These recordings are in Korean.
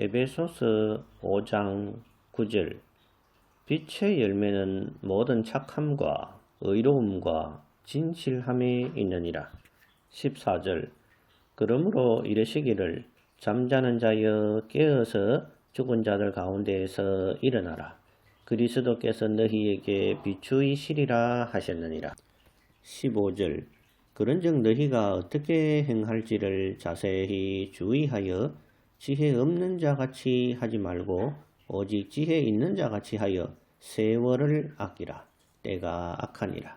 에베소서 5장 9절 빛의 열매는 모든 착함과 의로움과 진실함에 있느니라. 14절 그러므로 이르시기를 잠자는 자여 깨어서 죽은 자들 가운데에서 일어나라. 그리스도께서 너희에게 비추이시리라 하셨느니라. 15절 그런즉 너희가 어떻게 행할지를 자세히 주의하여 지혜 없는 자 같이 하지 말고 오직 지혜 있는 자 같이 하여 세월을 아끼라. 때가 악하니라.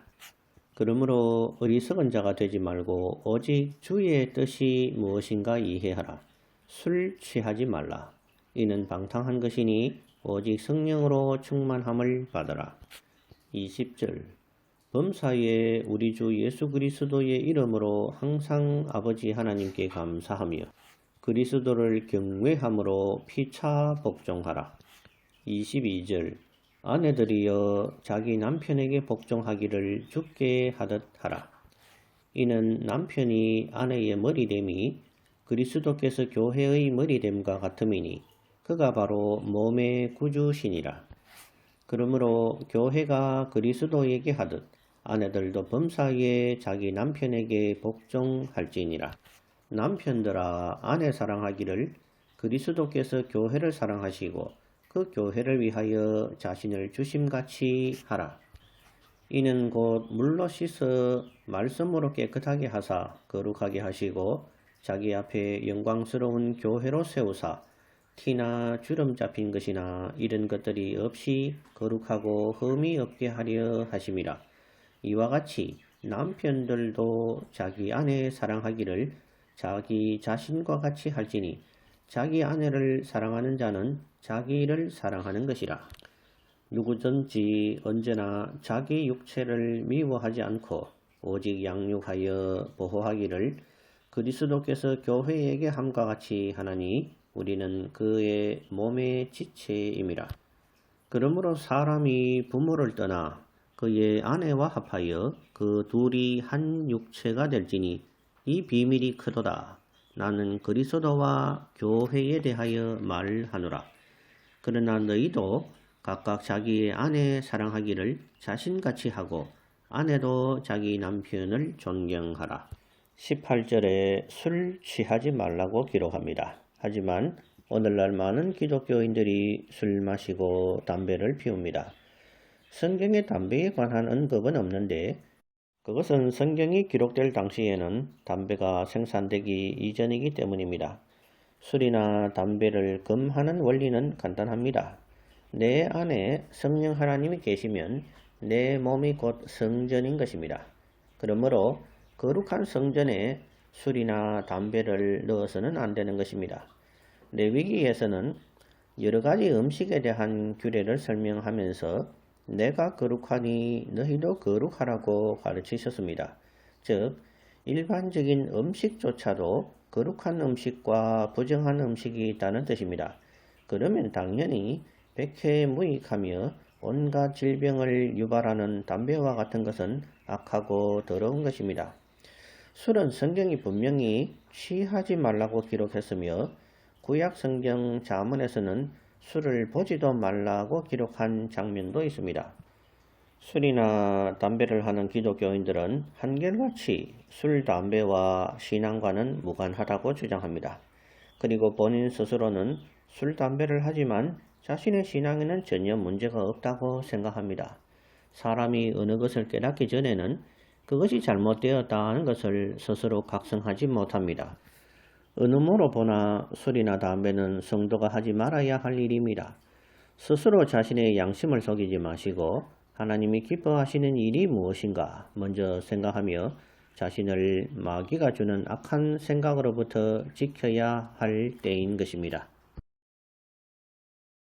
그러므로 어리석은 자가 되지 말고 오직 주의 뜻이 무엇인가 이해하라. 술 취하지 말라. 이는 방탕한 것이니 오직 성령으로 충만함을 받으라. 20절 범사에 우리 주 예수 그리스도의 이름으로 항상 아버지 하나님께 감사하며 그리스도를 경외함으로 피차 복종하라. 22절 아내들이여 자기 남편에게 복종하기를 죽게 하듯 하라. 이는 남편이 아내의 머리됨이 그리스도께서 교회의 머리됨과 같음이니 그가 바로 몸의 구주시니라. 그러므로 교회가 그리스도에게 하듯 아내들도 범사에 자기 남편에게 복종할지니라. 남편들아 아내 사랑하기를 그리스도께서 교회를 사랑하시고 그 교회를 위하여 자신을 주심같이 하라. 이는 곧 물로 씻어 말씀으로 깨끗하게 하사 거룩하게 하시고 자기 앞에 영광스러운 교회로 세우사 티나 주름 잡힌 것이나 이런 것들이 없이 거룩하고 흠이 없게 하려 하심이라. 이와 같이 남편들도 자기 아내 사랑하기를 자기 자신과 같이 할지니 자기 아내를 사랑하는 자는 자기를 사랑하는 것이라. 누구든지 언제나 자기 육체를 미워하지 않고 오직 양육하여 보호하기를 그리스도께서 교회에게 함과 같이 하나니 우리는 그의 몸의 지체임이라. 그러므로 사람이 부모를 떠나 그의 아내와 합하여 그 둘이 한 육체가 될지니 이 비밀이 크도다. 나는 그리스도와 교회에 대하여 말하노라. 그러나 너희도 각각 자기의 아내 사랑하기를 자신같이 하고 아내도 자기 남편을 존경하라. 18절에 술 취하지 말라고 기록합니다. 하지만 오늘날 많은 기독교인들이 술 마시고 담배를 피웁니다. 성경에 담배에 관한 언급은 없는데 그것은 성경이 기록될 당시에는 담배가 생산되기 이전이기 때문입니다. 술이나 담배를 금하는 원리는 간단합니다. 내 안에 성령 하나님이 계시면 내 몸이 곧 성전인 것입니다. 그러므로 거룩한 성전에 술이나 담배를 넣어서는 안 되는 것입니다. 레위기에서는 여러 가지 음식에 대한 규례를 설명하면서 내가 거룩하니 너희도 거룩하라고 가르치셨습니다. 즉, 일반적인 음식조차도 거룩한 음식과 부정한 음식이 있다는 뜻입니다. 그러면 당연히 백해무익하며 온갖 질병을 유발하는 담배와 같은 것은 악하고 더러운 것입니다. 술은 성경이 분명히 취하지 말라고 기록했으며 구약 성경 자문에서는 술을 보지도 말라고 기록한 장면도 있습니다. 술이나 담배를 하는 기독교인들은 한결같이 술, 담배와 신앙과는 무관하다고 주장합니다. 그리고 본인 스스로는 술, 담배를 하지만 자신의 신앙에는 전혀 문제가 없다고 생각합니다. 사람이 어느 것을 깨닫기 전에는 그것이 잘못되었다 하는 것을 스스로 각성하지 못합니다. 모로 보나 술이나 담배는 성도가 하지 말아야 할 일입니다. 스스로 자신의 양심을 속이지 마시고 하나님이 기뻐하시는 일이 무엇인가 먼저 생각하며 자신을 마귀가 주는 악한 생각으로부터 지켜야 할 때인 것입니다.